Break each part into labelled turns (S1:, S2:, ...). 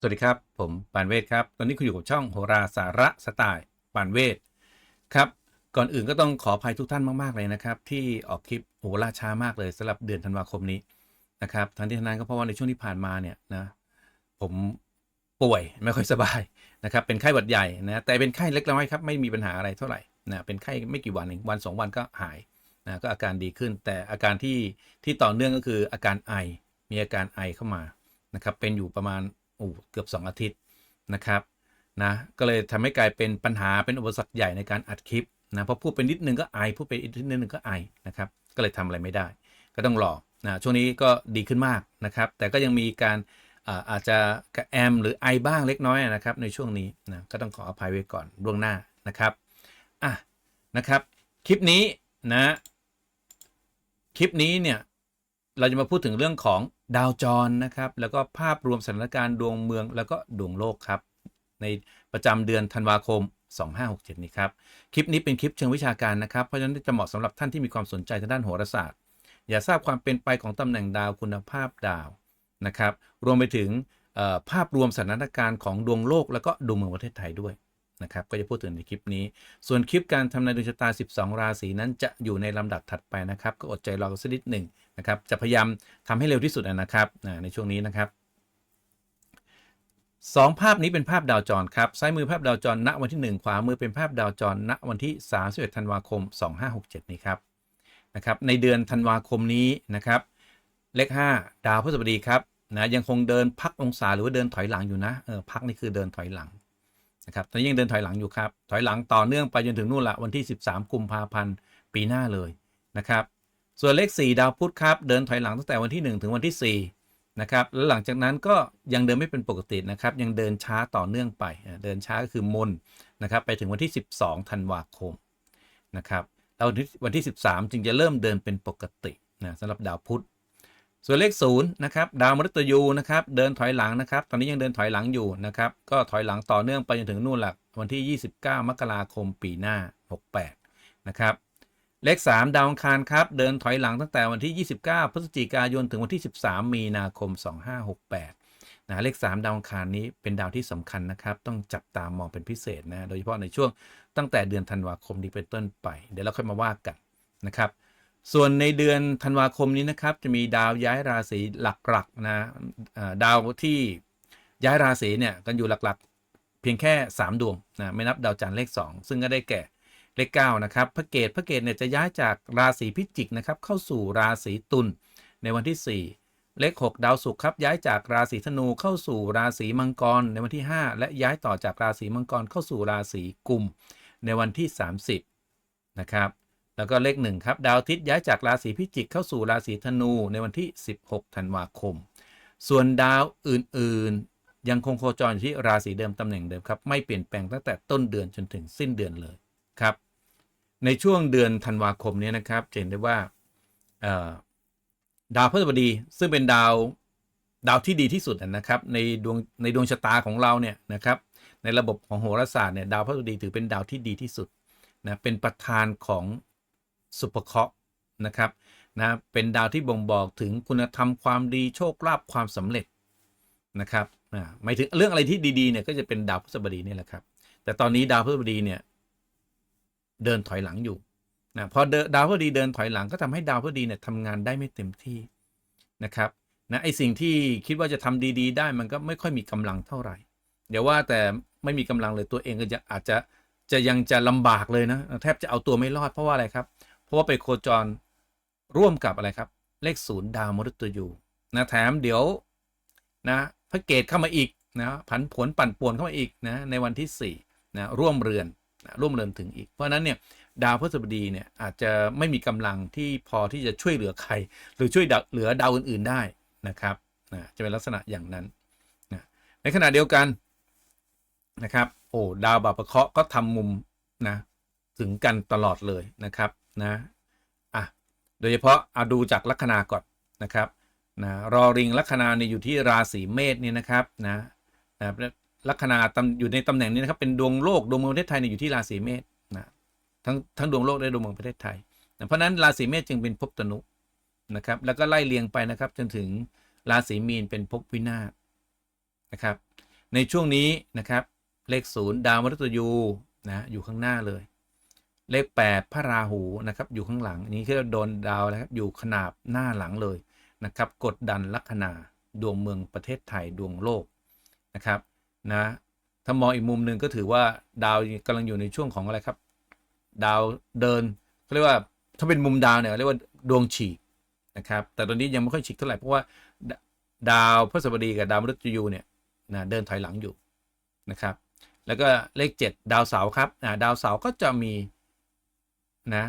S1: สวัสดีครับ ผมปานเวทครับ ตอนนี้คุณอยู่กับช่องโหราสาระสไตล์ปานเวทครับ ก่อนอื่นก็ต้องขออภัยทุกท่านมากๆเลยนะครับ ที่ออกคลิปโหราช้ามากเลยสำหรับเดือนธันวาคมนี้นะครับทั้งที่ทนั้นก็เพราะว่าในช่วงที่ผ่านมาเนี่ยนะผมป่วยไม่ค่อยสบายนะครับ เป็นไข้หวัดใหญ่นะแต่เป็นไข้เล็กน้อยครับไม่มีปัญหาอะไรเท่าไหร่นะเป็นไข้ไม่กี่วันเองวันสองวันก็หายนะก็อาการดีขึ้น แต่อาการที่ที่ต่อเนื่องก็คืออาการไอมีอาการไอเข้ามานะครับเป็นอยู่ประมาณ โอ้เกือบ 2 อาทิตย์นะครับนะก็เลยทำให้กลายเป็นปัญหาเป็นอุปสรรคใหญ่ในการอัดคลิปนะเพราะพูดไปนิดนึงก็ไอพูดไปอีกนิดนึงก็ไอนะครับก็เลยทำอะไรไม่ได้ ก็ต้องรอนะช่วงนี้ก็ดีขึ้นมากนะครับแต่ก็ยังมีการอาอาจจะกระแอมหรือไอบ้างเล็กน้อยนะครับในช่วงนี้นะก็ต้องขออภัยไว้ก่อนล่วงหน้านะครับอะนะครับคลิปนี้นะคลิปนี้เนี่ยเราจะมาพูดถึงเรื่องของ ดาวจรนะครับ แล้วก็ภาพรวมสถานการณ์ดวงเมืองแล้วก็ดวงโลกครับ ในประจำเดือนธันวาคม 2567 นี้ครับ คลิปนี้เป็นคลิปเชิงวิชาการนะครับ เพราะฉะนั้นจะเหมาะสำหรับท่านที่มีความสนใจทางด้านโหราศาสตร์ อยากทราบความเป็นไปของตำแหน่งดาวคุณภาพดาวนะครับ รวมไปถึงภาพรวมสถานการณ์ของดวงโลก แล้วก็ดวงเมืองประเทศไทยด้วยนะครับก็จะพูดถึงในคลิปนี้ ส่วนคลิปการทำนายดวงชะตา 12 ราศีนั้นจะอยู่ในลำดับถัดไปนะครับ ก็อดใจรอสักนิดหนึ่ง นะครับ จะพยายามทำให้เร็วที่สุดนะครับในช่วงนี้นะครับสองภาพนี้เป็นภาพดาวจรครับซ้ายมือภาพดาวจรณวันที่ 1 ขวามือเป็นภาพดาวจรณวันที่ 31 ธันวาคม 2567 นี้ครับนะครับ ในเดือนธันวาคมนี้นะครับ เลข 5 ดาวพฤหัสบดีครับนะยังคงเดินพักองศาหรือว่าเดินถอยหลังอยู่นะเออพักนี่คือเดินถอยหลังนะครับตอนนี้ยังเดินถอยหลังอยู่ครับถอยหลังต่อเนื่องไปจนถึงนู่นละวันที่ 13 กุมภาพันธ์ปีหน้าเลยนะครับ ส่วนเลข 4 ดาวพุธครับ เดินถอยหลังตั้งแต่วันที่ 1 ถึงวันที่4นะครับแล้วหลังจากนั้นก็ยังเดินไม่เป็นปกตินะครับ ยังเดินช้าต่อเนื่องไป เดินช้าก็คือมนนะครับ ไปถึงวันที่ 12ธันวาคมนะครับแล้ววันที่ 13 จึงจะเริ่มเดินเป็นปกตินะสำหรับดาวพุธส่วนเลข0นะครับดาวมฤตยูนะครับเดินถอยหลังนะครับ ตอนนี้ยังเดินถอยหลังอยู่นะครับก็ถอยหลังต่อเนื่องไปจนถึงนู่นแหละวันที่ 29 มกราคมปีหน้า 68นะครับ เลข 3 ดาวอังคารครับ เดินถอยหลังตั้งแต่วันที่ 29 พฤศจิกายนถึงวันที่ 13 มีนาคม 2568นะเลข 3 ดาวอังคารนี้เป็นดาวที่สำคัญนะครับ ต้องจับตามองเป็นพิเศษนะ โดยเฉพาะในช่วงตั้งแต่เดือนธันวาคมนี้เป็นต้นไป เดี๋ยวเราค่อยมาว่ากันนะครับ ส่วนในเดือนธันวาคมนี้นะครับ จะมีดาวย้ายราศีหลักๆนะดาวที่ย้ายราศีเนี่ยกันอยู่หลักๆ เพียงแค่ 3 ดวงนะไม่นับดาวจันทร์เลข 2 ซึ่งก็ได้แก่ เลข9นะครับพระเกตพระเกตเนี่ยจะย้ายจากราศีพิจิกนะครับเข้าสู่ราศีตุลในวันที่ 4 เลข 6 ดาวศุกร์ครับย้ายจากราศีธนูเข้าสู่ราศีมังกร ในวันที่ 5 และย้ายต่อจากราศีมังกรเข้าสู่ราศีกุม ในวันที่ 30นะครับแล้วก็เลขหนึ่งครับดาวอาทิตย์ย้ายจากราศีพิจิกเข้าสู่ราศีธนูในวันที่ 16 ธันวาคม ส่วนดาวอื่นๆ ยังคงโคจรอยู่ที่ราศีเดิมตำแหน่งเดิมครับไม่เปลี่ยนแปลงตั้งแต่ต้นเดือนจนถึงสิ้นเดือนเลยครับ ในช่วงเดือนธันวาคมนี้นะครับเห็นได้ว่าดาวพฤหัสบดีซึ่งเป็นดาวดาวที่ดีที่สุดนะครับในดวงในดวงชะตาของเราเนี่ยนะครับในระบบของโหราศาสตร์เนี่ยดาวพฤหัสบดีถือเป็นดาวที่ดีที่สุดนะเป็นประธานของสุภเคราะห์นะครับนะเป็นดาวที่บ่งบอกถึงคุณธรรมความดีโชคลาภความสำเร็จนะครับอ่าหมายถึงเรื่องอะไรที่ดีๆเนี่ยก็จะเป็นดาวพฤหัสบดีนี่แหละครับแต่ตอนนี้ดาวพฤหัสบดีเนี่ย เดินถอยหลังอยู่นะพอดาวพฤหัสดีเดินถอยหลังก็ทำให้ดาวพฤหัสดีเนี่ยทำงานได้ไม่เต็มที่นะครับนะไอสิ่งที่คิดว่าจะทำดี ๆ ได้มันก็ไม่ค่อยมีกำลังเท่าไหร่ เดี๋ยวว่าแต่ไม่มีกำลังเลยตัวเองก็จะอาจจะจะยังจะลำบากเลยนะแทบจะเอาตัวไม่รอดเพราะว่าอะไรครับ เพราะว่าไปโคจรร่วมกับอะไรครับ เลขศูนย์ดาวมฤตยูนะแถมเดี๋ยวนะพระเกตเข้ามาอีกนะผันผวนปั่นป่วนเข้ามาอีกนะในวันที่4นะร่วมเรือน ร่วมเรือนถึงอีก เพราะนั้นเนี่ยดาวพฤหัสบดีเนี่ยอาจจะไม่มีกำลังที่พอที่จะช่วยเหลือใคร หรือช่วยเหลือดาวอื่น ๆได้นะครับนะจะเป็นลักษณะอย่างนั้นนะในขณะเดียวกันนะครับโอ้ดาวบาปะเคราะห์ก็ทำมุมนะถึงกันตลอดเลยนะครับนะอะโดยเฉพาะเอาดูจากลัคนาก่อนนะครับนะรอริงลัคนาเนี่ยอยู่ที่ราศีเมษเนี่ยนะครับนะนะ ลัคนาตำอยู่ในตำแหน่งนี้นะครับเป็นดวงโลกดวงเมืองประเทศไทยเนี่ยอยู่ที่ราศีเมษนะทั้งทั้งดวงโลกและดวงเมืองประเทศไทยนะเพราะฉะนั้นราศีเมษจึงเป็นภพตนุนะครับแล้วก็ไล่เรียงไปนะครับจนถึงราศีมีนเป็นภพวินาศนะครับในช่วงนี้นะครับเลขศูนย์ดาวมฤตยูนะอยู่ข้างหน้าเลย เลข 8 พระราหูนะครับอยู่ข้างหลังอันนี้คือโดนดาวนะครับอยู่ขนาบหน้าหลังเลยนะครับกดดันลัคนาดวงเมืองประเทศไทยดวงโลกนะครับ นะถ้ามองอีกมุมหนึ่งก็ถือว่าดาวกำลังอยู่ในช่วงของอะไรครับ ดาวเดินเขาเรียกว่าถ้าเป็นมุมดาวเนี่ยเรียกว่าดวงฉีกนะครับ แต่ตอนนี้ยังไม่ค่อยฉีกเท่าไหร่เพราะว่าดาวพฤหัสบดีกับดาวมฤตยูเนี่ยนะเดินถอยหลังอยู่นะครับ แล้วก็เลข 7 ดาวเสาร์ครับดาวเสาร์ก็จะมีนะ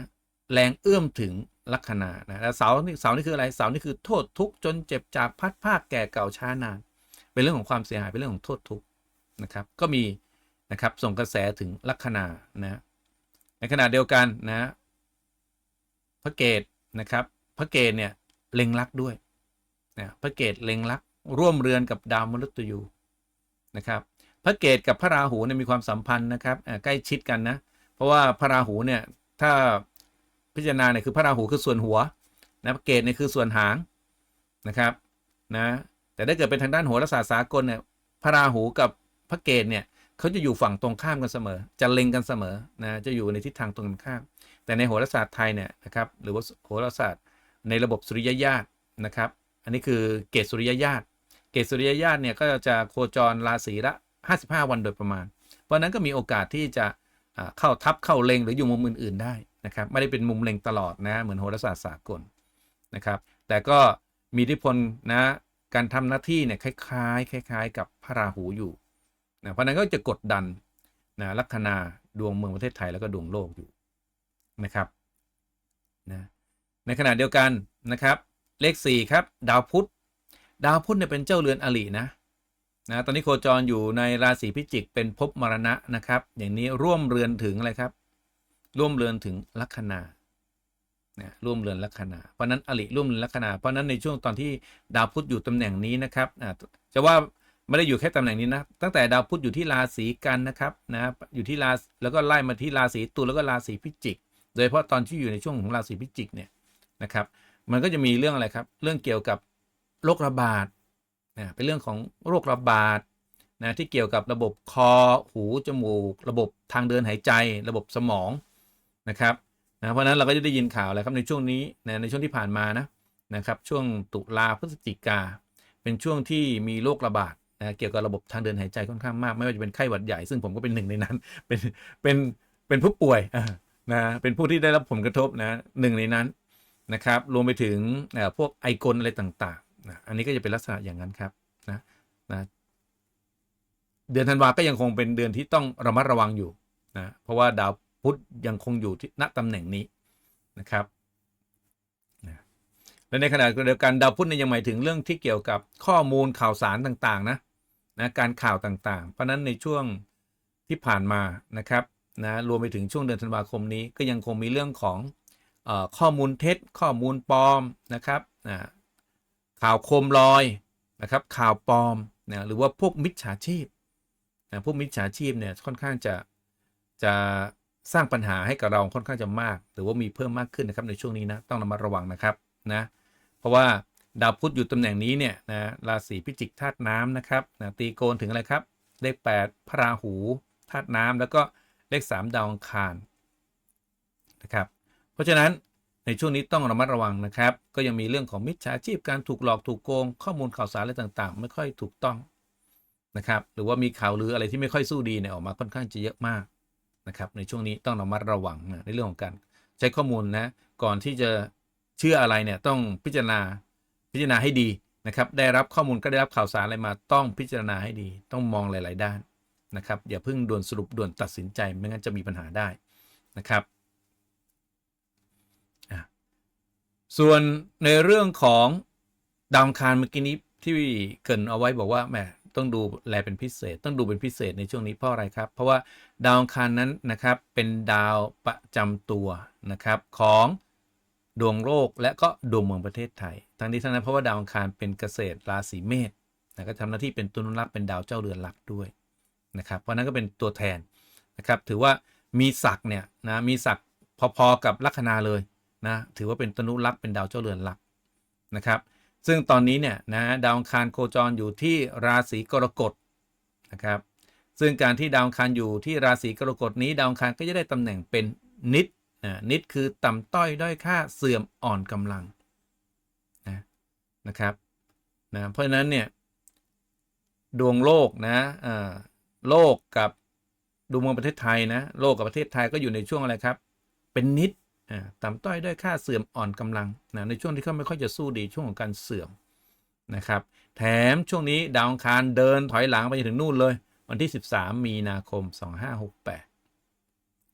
S1: แรงเอื้อมถึงลัคนานะเสาร์นี่เสานี่คืออะไรเสานี่คือโทษทุกข์จนเจ็บจากพัดภาคแก่เก่าช้านาน เป็นเรื่องของความเสียหายเป็นเรื่องของโทษทุกข์ นะครับก็มีนะครับส่งกระแสถึงลัคนานะในขณะเดียวกันนะพระเกตนะครับพระเกตเนี่ยเล็งลักด้วยนะพระเกตเล็งลักร่วมเรือนกับดาวมฤตยูนะครับพระเกตกับพระราหูเนี่ยมีความสัมพันธ์นะครับใกล้ชิดกันนะเพราะว่าพระราหูเนี่ยถ้าพิจารณาเนี่ยคือพระราหูคือส่วนหัวนะพระเกตเนี่ยคือส่วนหางนะครับนะแต่ถ้าเกิดเป็นทางด้านโหราศาสตร์สากลเนี่ยพระราหูกับ พระเกตเนี่ยเขาจะอยู่ฝั่งตรงข้ามกันเสมอ จะเล็งกันเสมอนะจะอยู่ในทิศทางตรงกันข้าม แต่ในโหราศาสตร์ไทยเนี่ยนะครับหรือว่าโหราศาสตร์ในระบบสุริยญาตนะครับ อันนี้คือเกตสุริยญาตเกตสุริยญาตเนี่ยก็จะโคจรราศีละ 55 วันโดยประมาณ เพราะนั้นก็มีโอกาสที่จะเข้าทับเข้าเล็งหรืออยู่มุมอื่น ๆได้นะครับไม่ได้เป็นมุมเล็งตลอดนะเหมือนโหราศาสตร์สากลนะครับแต่ก็มีอิทธิพลนะการทำหน้าที่เนี่ยคล้ายๆคล้าย ๆ กับพระราหูอยู่ นะเพราะนั้นก็จะกดดันนะลัคนาดวงเมืองประเทศไทยแล้วก็ดวงโลกอยู่นะครับนะในขณะเดียวกันนะครับ เลข 4 ครับ ดาวพุธดาวพุธเนี่ยเป็นเจ้าเรือนอลินะนะตอนนี้โคจรอยู่ในราศีพิจิกเป็นภพมรณะนะครับ อย่างนี้ร่วมเรือนถึงอะไรครับ ร่วมเรือนถึงลัคนานะร่วมเรือนลัคนาเพราะนั้นอลิร่วมเรือนลัคนาเพราะนั้นในช่วงตอนที่ดาวพุธอยู่ตำแหน่งนี้นะครับจะว่า ไม่ได้อยู่แค่ตำแหน่งนี้นะ ตั้งแต่ดาวพุธอยู่ที่ราศีกันนะครับนะอยู่ที่ราแล้วก็ไล่มาที่ราศีตุลแล้วก็ราศีพิจิก โดยเฉพาะตอนที่อยู่ในช่วงของราศีพิจิกเนี่ยนะครับ มันก็จะมีเรื่องอะไรครับ เรื่องเกี่ยวกับโรคระบาดนะเป็นเรื่องของโรคระบาดนะที่เกี่ยวกับระบบคอ หูจมูก ระบบทางเดินหายใจ ระบบสมองนะครับนะเพราะนั้นเราก็จะได้ยินข่าวอะไรครับในช่วงนี้นะในช่วงที่ผ่านมานะนะครับ ช่วงตุลาพฤศจิกาเป็นช่วงที่มีโรคระบาด นะเกี่ยวกับระบบทางเดินหายใจค่อนข้างมาก ไม่ว่าจะเป็นไข้หวัดใหญ่ ซึ่งผมก็เป็นหนึ่งในนั้น เป็นเป็นเป็นผู้ป่วยนะเป็นผู้ที่ได้รับผลกระทบนะหนึ่งในนั้นนะครับรวมไปถึงพวกไอคอนอะไรต่างๆนะอันนี้ก็จะเป็นลักษณะอย่างนั้นครับนะนะเดือนธันวาก็ยังคงเป็นเดือนที่ต้องระมัดระวังอยู่นะเพราะว่าดาวพุธยังคงอยู่ที่ณตำแหน่งนี้นะครับและในขณะเดียวกันดาวพุธเนี่ยยังหมายถึงเรื่องที่เกี่ยวกับข้อมูลข่าวสารต่างๆนะ นะการข่าวต่างๆ เพราะนั้นในช่วงที่ผ่านมานะครับนะรวมไปถึงช่วงเดือนธันวาคมนี้ก็ยังคงมีเรื่องของอข้อมูลเท็จ ข้อมูลปลอมนะครับอ่าข่าวโคมลอยนะครับข่าวปลอมนะหรือว่าพวกมิจฉาชีพนะพวกมิจฉาชีพเนี่ยค่อนข้างจะจะสร้างปัญหาให้กับเราค่อนข้างจะมาก หรือว่ามีเพิ่มมากขึ้นนะครับในช่วงนี้นะต้องระมัดระวังนะครับนะเพราะว่า ดาวพุธอยู่ตำแหน่งนี้เนี่ยนะราศีพิจิกธาตุน้ำนะครับนะตีโกนถึงอะไรครับ เลข 8 พระราหูธาตุน้ำแล้วก็เลข 3 ดาวอังคารนะครับ เพราะฉะนั้นในช่วงนี้ต้องระมัดระวังนะครับ ก็ยังมีเรื่องของมิจฉาชีพการถูกหลอกถูกโกง ข้อมูลข่าวสารอะไรต่างๆ ไม่ค่อยถูกต้องนะครับ หรือว่ามีข่าวลืออะไรที่ไม่ค่อยสู้ดีเนี่ยออกมาค่อนข้างจะเยอะมากนะครับ ในช่วงนี้ต้องระมัดระวังนะในเรื่องของการใช้ข้อมูลนะก่อนที่จะเชื่ออะไรเนี่ยต้องพิจารณา พิจารณาให้ดีนะครับ ได้รับข้อมูลก็ได้รับข่าวสารอะไรมาต้องพิจารณาให้ดี ต้องมองหลาย ๆ ด้านนะครับ อย่าเพิ่งด่วนสรุปด่วนตัดสินใจไม่งั้นจะมีปัญหาได้นะครับส่วนในเรื่องของดาวคารเมื่อกี้นี้ที่เกินเอาไว้บอกว่าแหมต้องดูแลเป็นพิเศษ ต้องดูเป็นพิเศษในช่วงนี้เพราะอะไรครับ เพราะว่าดาวคารนั้นนะครับเป็นดาวประจำตัวนะครับของ ดวงโลกและก็ดวงเมืองประเทศไทย ทั้งนี้ทั้งนั้นเพราะว่าดาวอังคารเป็นเกษตรราศีเมษนะก็ทำหน้าที่เป็นตุนุรักษ์เป็นดาวเจ้าเรือนหลักด้วยนะครับเพราะนั้นก็เป็นตัวแทนนะครับถือว่ามีศักดิ์เนี่ยนะมีศักดิ์พอๆกับลัคนาเลยนะถือว่าเป็นตนุลักษ์เป็นดาวเจ้าเรือนหลักนะครับซึ่งตอนนี้เนี่ยนะดาวอังคารโคจรอยู่ที่ราศีกรกฎนะครับซึ่งการที่ดาวอังคารอยู่ที่ราศีกรกฎนี้ ดาวอังคารก็จะได้ตำแหน่งเป็นนิด นะนิดคือต่ำต้อยด้อยค่าเสื่อมอ่อนกำลังนะนะครับนะเพราะฉะนั้นเนี่ยดวงโลกนะโลกกับดวงเมืองประเทศไทยนะโลกกับประเทศไทยก็อยู่ในช่วงอะไรครับ เป็นนิดอ่าต่ำต้อยด้อยค่าเสื่อมอ่อนกำลังนะในช่วงที่เขาไม่ค่อยจะสู้ดีช่วงของการเสื่อมนะครับ แถมช่วงนี้ดาวอังคารเดินถอยหลังไปจนถึงนู่นเลย วันที่ 13 มีนาคม 2568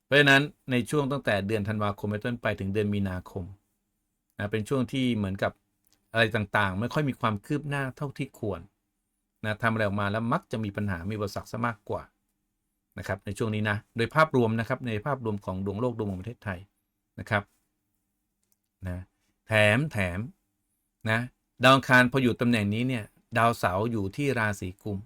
S1: เพราะฉะนั้นในช่วงตั้งแต่เดือนธันวาคมไปต้นไปถึงเดือนมีนาคมนะเป็นช่วงที่เหมือนกับอะไรต่างๆ ไม่ค่อยมีความคืบหน้าเท่าที่ควรนะทำอะไรออกมาแล้วมักจะมีปัญหามีอุปสรรคซะมากกว่านะครับในช่วงนี้นะโดยภาพรวมนะครับในภาพรวมของดวงโลกดวงของประเทศไทยนะครับนะแถมแถมนะดาวอังคารพออยู่ตำแหน่งนี้เนี่ยดาวเสาร์อยู่ที่ราศีกุม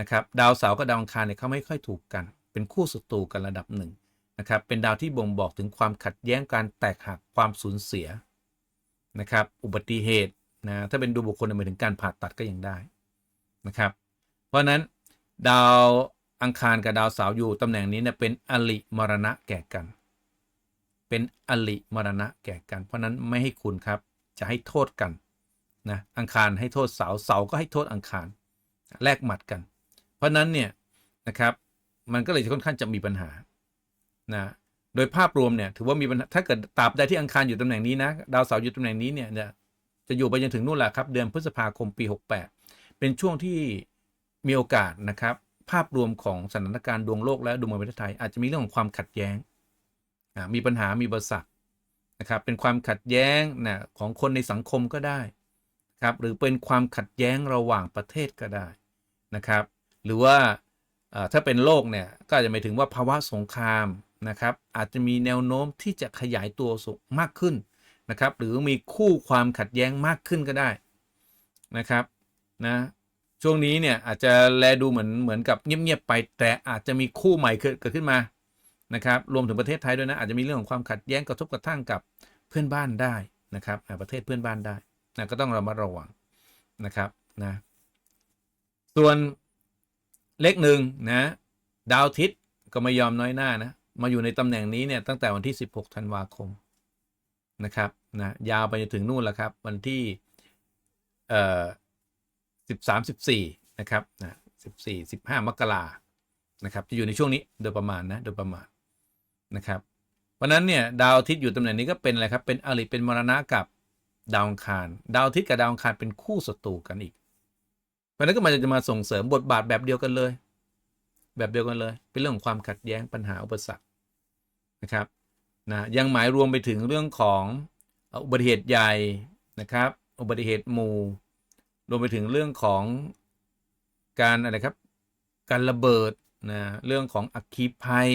S1: นะครับดาวเสาร์กับดาวอังคารเนี่ยเขาไม่ค่อยถูกกัน เป็นคู่ศัตรูกันระดับหนึ่ง นะครับเป็นดาวที่บ่งบอกถึงความขัดแย้งการแตกหักความสูญเสียนะครับอุบัติเหตุนะถ้าเป็นดูบุคคลหมายถึงการผ่าตัดก็ยังได้นะครับเพราะฉะนั้นดาวอังคารกับดาวเสาร์อยู่ตำแหน่งนี้เนี่ยเป็นอลิมรณะแก่กัน เป็นอลิมรณะแก่กัน เพราะนั้นไม่ให้คุณครับจะให้โทษกันนะอังคารให้โทษเสาเสาก็ให้โทษอังคารแลกหมัดกัน เพราะนั้นเนี่ยนะครับมันก็เลยค่อนข้างจะมีปัญหา นะโดยภาพรวมเนี่ยถือว่ามีปัญหาถ้าเกิดตราบใดที่อังคารอยู่ตำแหน่งนี้นะดาวเสาร์อยู่ตำแหน่งนี้เนี่ยจะอยู่ไปจนถึงนู่นแหละครับ เดือนพฤษภาคมปี 68 เป็นช่วงที่มีโอกาสนะครับ ภาพรวมของสถานการณ์ดวงโลกและดวงเมืองประเทศไทย อาจจะมีเรื่องของความขัดแย้งมีปัญหามีบริษัทนะครับเป็นความขัดแย้งนะของคนในสังคมก็ได้ครับหรือเป็นความขัดแย้งระหว่างประเทศก็ได้นะครับ หรือว่าถ้าเป็นโลกเนี่ยก็อาจจะหมายถึงว่าภาวะสงคราม นะครับอาจจะมีแนวโน้มที่จะขยายตัวสูงมากขึ้นนะครับหรือมีคู่ความขัดแย้งมากขึ้นก็ได้นะครับนะช่วงนี้เนี่ยอาจจะแลดูเหมือนเหมือนกับเงียบๆไป แต่อาจจะมีคู่ใหม่เกิดขึ้นมานะครับรวมถึงประเทศไทยด้วยนะอาจจะมีเรื่องของความขัดแย้งกระทบกระทั่งกับเพื่อนบ้านได้นะครับประเทศเพื่อนบ้านได้นะก็ต้องระมัดระวังนะครับนะส่วนเลขหนึ่งนะดาวทิศก็ไม่ยอมน้อยหน้านะ มาอยู่ในตำแหน่งนี้เนี่ยตั้งแต่วันที่ 16 ธันวาคมนะครับนะยาวไปจนถึงนู่นแล้วครับ วันที่เอ่อ13 14นะครับนะ14 15 มกรานะครับจะอยู่ในช่วงนี้โดยประมาณนะโดยประมาณนะครับเพราะนั้นเนี่ยดาวอาทิตย์อยู่ตำแหน่งนี้ก็เป็นอะไรครับ เป็นอริเป็นมรณะกับดาวอังคาร ดาวอาทิตย์กับดาวอังคารเป็นคู่ศัตรูกันอีกเพราะนั้นก็มันจะมาส่งเสริมบทบาทแบบเดียวกันเลย แบบเดียวกันเลย เป็นเรื่องของความขัดแย้งปัญหาอุปสรรคนะครับนะยังหมายรวมไปถึงเรื่องของอุบัติเหตุใหญ่นะครับ อุบัติเหตุหมู่ รวมไปถึงเรื่องของการอะไรครับ การระเบิดนะเรื่องของอัคคีภัย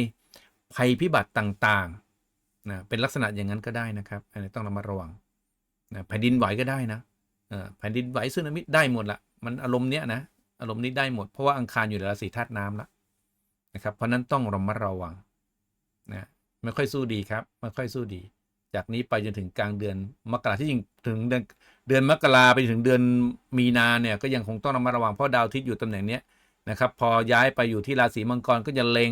S1: ภัยพิบัติต่างๆนะเป็นลักษณะอย่างนั้นก็ได้นะครับอันนี้ต้องระมัดระวังนะแผ่นดินไหวก็ได้นะแผ่นดินไหวซึนามิได้หมดละมันอารมณ์เนี้ยนะอารมณ์นี้ได้หมดเพราะว่าอังคารอยู่ในราศีธาตุน้ำละ นะครับ เพราะนั้นต้องระมัดระวังนะไม่ค่อยสู้ดีครับไม่ค่อยสู้ดี จากนี้ไปจนถึงกลางเดือนมกราที่จริงถึงเดือนเดือนมกราไปถึงเดือนมีนาเนี่ยก็ยังคงต้องระมัดระวังเพราะดาวทิศอยู่ตำแหน่งเนี้ยนะครับ พอย้ายไปอยู่ที่ราศีมังกรก็จะเล็ง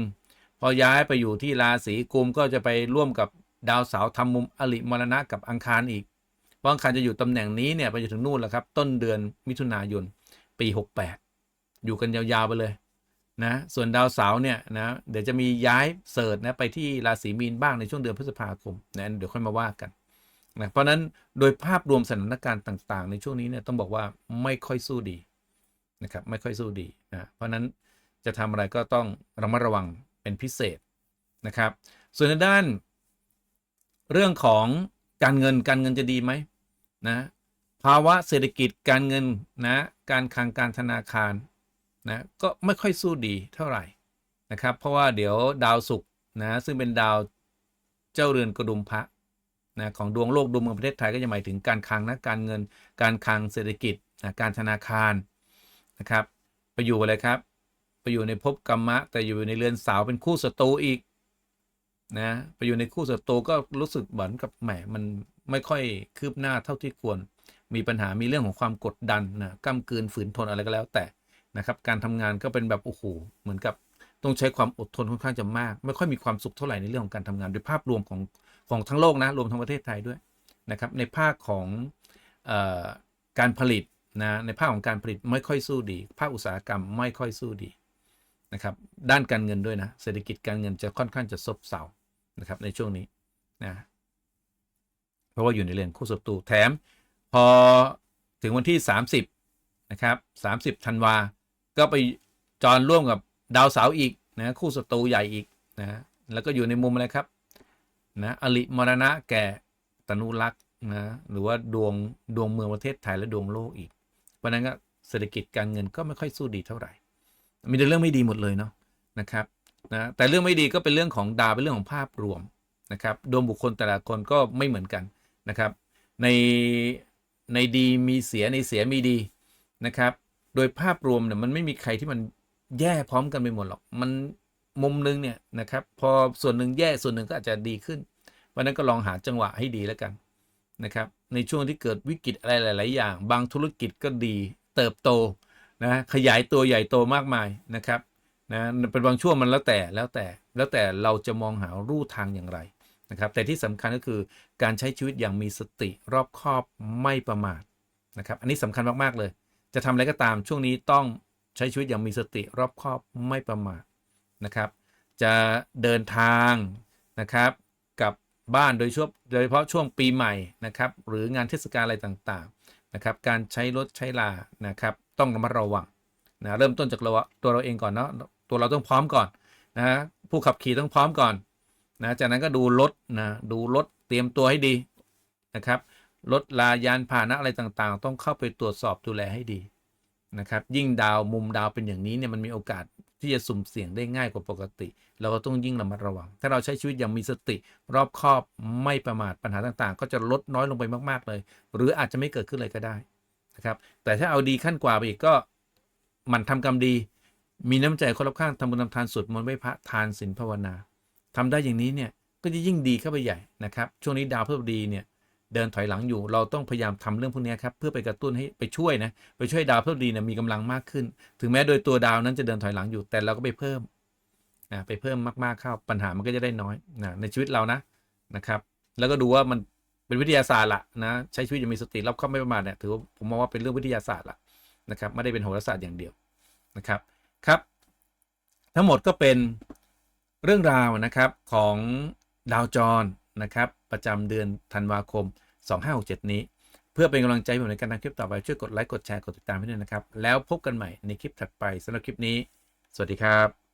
S1: พอย้ายไปอยู่ที่ราศีกุมก็จะไปร่วมกับดาวเสาร์ทำมุมอลิมรณะกับอังคารอีกเพราะอังคารจะอยู่ตำแหน่งนี้เนี่ยไปจนถึงนู่นแล้วครับ ต้นเดือนมิถุนายนปี 68 อยู่กันยาวๆไปเลย นะส่วนดาวเสาร์เนี่ยนะเดี๋ยวจะมีย้ายเสิร์ตนะไปที่ราศีมีนบ้างในช่วงเดือนพฤษภาคมนะเดี๋ยวค่อยมาว่ากันนะเพราะนั้นโดยภาพรวมสถานการณ์ต่างๆ ในช่วงนี้เนี่ยต้องบอกว่าไม่ค่อยสู้ดีนะครับไม่ค่อยสู้ดีนะเพราะนั้นจะทำอะไรก็ต้องระมัดระวังเป็นพิเศษนะครับ ส่วนในด้าน เรื่องของการเงินการเงินจะดีไหมนะภาวะเศรษฐกิจการเงินนะการคลังการธนาคาร นะก็ไม่ค่อยสู้ดีเท่าไหร่นะครับ เพราะว่าเดี๋ยวดาวศุกร์นะซึ่งเป็นดาวเจ้าเรือนกระดุมพระนะของดวงโลกดวงเมืองประเทศไทยก็จะหมายถึงการคลังนะการเงินการคลังเศรษฐกิจนะการธนาคารนะครับไปอยู่อะไรครับไปอยู่ในภพกรรมะ แต่อยู่ในเรือนสาวเป็นคู่ศัตรูอีกนะไปอยู่ในคู่ศัตรูก็รู้สึกเหมือนกับแหมมันไม่ค่อยคืบหน้าเท่าที่ควร มีปัญหามีเรื่องของความกดดันนะก้ากลืนฝืนทนอะไรก็แล้วแต่ นะครับการทำงานก็เป็นแบบโอ้โหเหมือนกับต้องใช้ความอดทนค่อนข้างจะมาก ไม่ค่อยมีความสุขเท่าไหร่ในเรื่องของการทำงานโดยภาพรวมของของทั้งโลกนะรวมทั้งประเทศไทยด้วยนะครับในภาคของออการผลิตนะในภาคของการผลิตไม่ค่อยสู้ดี ภาคอุตสาหกรรมไม่ค่อยสู้ดีนะครับด้านการเงินด้วยนะเศรษฐกิจการเงินจะค่อนข้างจะซบเซานะครับในช่วงนี้นะเพราะว่าอยู่ในเรื่องคู่ศัตรูแถม พอถึงวันที่ 30นะครับ30ธันวา ก็ไปจรร่วมกับดาวเสาอีกนะคู่ศัตรูใหญ่อีกนะแล้วก็อยู่ในมุมอะไรครับนะอลิมรณะแก่ตนุรักษ์นะหรือว่าดวงดวงเมืองประเทศไทยและดวงโลกอีก เพราะฉะนั้นก็เศรษฐกิจการเงินก็ไม่ค่อยสู้ดีเท่าไหร่ มีแต่เรื่องไม่ดีหมดเลยเนาะนะครับนะแต่เรื่องไม่ดีก็เป็นเรื่องของดาวเป็นเรื่องของภาพรวมนะครับดวงบุคคลแต่ละคนก็ไม่เหมือนกันนะครับ ในในดีมีเสียในเสียมีดีนะครับ โดยภาพรวมเนี่ยมันไม่มีใครที่มันแย่พร้อมกันไปหมดหรอก มันมุมนึงเนี่ยนะครับ พอส่วนหนึ่งแย่ส่วนหนึ่งก็อาจจะดีขึ้น วันนั้นก็ลองหาจังหวะให้ดีแล้วกันนะครับ ในช่วงที่เกิดวิกฤตอะไรหลาย ๆ อย่าง บางธุรกิจก็ดี เติบโตนะขยายตัวใหญ่โตมากมายนะครับนะเป็นบางช่วงมันแล้วแต่แล้วแต่แล้วแต่เราจะมองหารูทางอย่างไรนะครับ แต่ที่สำคัญก็คือการใช้ชีวิตอย่างมีสติรอบคอบไม่ประมาทนะครับ อันนี้สำคัญมาก ๆ เลย จะทำอะไรก็ตามช่วงนี้ต้องใช้ชีวิตอย่างมีสติรอบคอบไม่ประมาทนะครับ จะเดินทางนะครับกับบ้านโดยช่วงโดยเฉพาะช่วงปีใหม่นะครับ หรืองานเทศกาลอะไรต่างๆนะครับการใช้รถใช้ลานะครับ ต้องระมัดระวังนะเริ่มต้นจากเราตัวเราเองก่อนเนาะตัวเราต้องพร้อมก่อนนะผู้ขับขี่ต้องพร้อมก่อนนะจากนั้นก็ดูรถนะดูรถเตรียมตัวให้ดีนะครับ รถลายานพาหนะอะไรต่างๆ ต้องเข้าไปตรวจสอบดูแลให้ดีนะครับ ยิ่งดาวมุมดาวเป็นอย่างนี้เนี่ยมันมีโอกาสที่จะสุ่มเสี่ยงได้ง่ายกว่าปกติ เราก็ต้องยิ่งระมัดระวัง ถ้าเราใช้ชีวิตอย่างมีสติรอบคอบไม่ประมาทปัญหาต่างๆ ก็จะลดน้อยลงไปมากๆเลย หรืออาจจะไม่เกิดขึ้นเลยก็ได้นะครับแต่ถ้าเอาดีขั้นกว่าไปอีกก็หมันทำกรรมดี มีน้ำใจคนรอบข้างทำบุญทำทานสวดมนต์ไหว้พระทานศีลภาวนาทำได้อย่างนี้เนี่ยก็จะยิ่งดีเข้าไปใหญ่นะครับ ช่วงนี้ดาวพฤหัสบดีเนี่ย เดินถอยหลังอยู่ เราต้องพยายามทำเรื่องพวกนี้ครับเพื่อไปกระตุ้นให้ไปช่วยนะไปช่วยดาวพฤหัสบดีเนี่ยมีกำลังมากขึ้น ถึงแม้โดยตัวดาวนั้นจะเดินถอยหลังอยู่ แต่เราก็ไปเพิ่มนะไปเพิ่มมากๆเข้าปัญหามันก็จะได้น้อยนะในชีวิตเรานะนะครับ แล้วก็ดูว่ามันเป็นวิทยาศาสตร์ละนะใช้ชีวิตอย่างมีสติรอบคอบไม่ประมาทเนี่ยถือว่าผมมองว่าเป็นเรื่องวิทยาศาสตร์ละนะครับไม่ได้เป็นโหราศาสตร์อย่างเดียวนะครับครับ ทั้งหมดก็เป็นเรื่องราวนะครับของดาวจรนะครับ ประจำเดือนธันวาคม 2567 นี้ เพื่อเป็นกำลังใจผมในการทำคลิปต่อไป ช่วยกดไลค์กดแชร์กดติดตามให้ด้วยนะครับ แล้วพบกันใหม่ในคลิปถัดไปสำหรับคลิปนี้ สวัสดีครับ